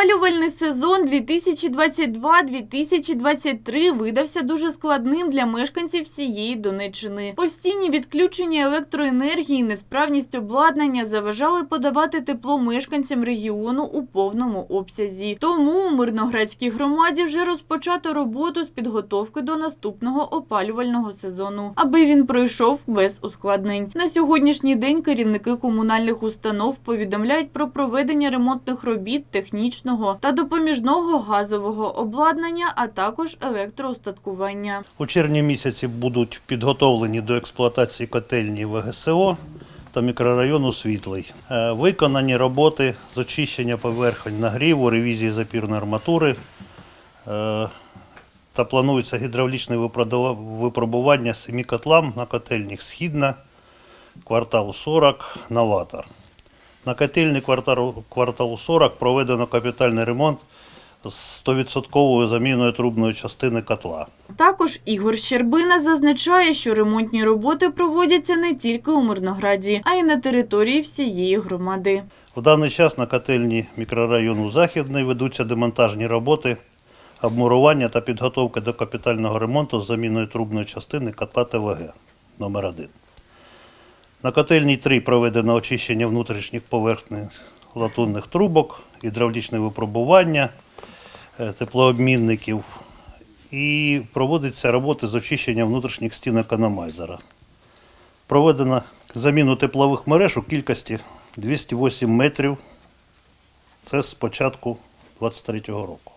Опалювальний сезон 2022-2023 видався дуже складним для мешканців всієї Донеччини. Постійні відключення електроенергії, несправність обладнання заважали подавати тепло мешканцям регіону у повному обсязі. Тому у Мирноградській громаді вже розпочато роботу з підготовки до наступного опалювального сезону, аби він пройшов без ускладнень. На сьогоднішній день керівники комунальних установ повідомляють про проведення ремонтних робіт технічного та допоміжного газового обладнання, а також електроустаткування. У червні місяці будуть підготовлені до експлуатації котельні ВГСО та мікрорайону Світлий. Е, Виконані роботи з очищення поверхонь нагріву, ревізії запірної арматури е, та планується гідравлічне випробування семи котлам на котельнях Східна, квартал 40, Новатор. На котельні кварталу, кварталу 40 проведено капітальний ремонт з 100% заміною трубної частини котла. Також Ігор Щербина зазначає, що ремонтні роботи проводяться не тільки у Мирнограді, а й на території всієї громади. В даний час на котельні мікрорайону Західний ведуться демонтажні роботи, обмурування та підготовка до капітального ремонту з заміною трубної частини котла ТВГ номер 1 На котельні 3 проведено очищення внутрішніх поверхнень латунних трубок, гідравлічне випробування е, теплообмінників і проводиться роботи з очищення внутрішніх стін економайзера. Проведено заміну теплових мереж у кількості 208 метрів. Це з початку 23-го року.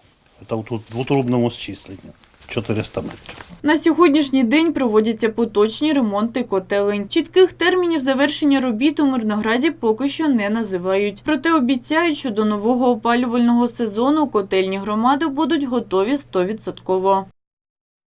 Це в двотрубному зчисленні 400 метрів. На сьогоднішній день проводяться поточні ремонти котелень. Чітких термінів завершення робіт у Мирнограді поки що не називають. Проте обіцяють, що до нового опалювального сезону котельні громади будуть готові 100%.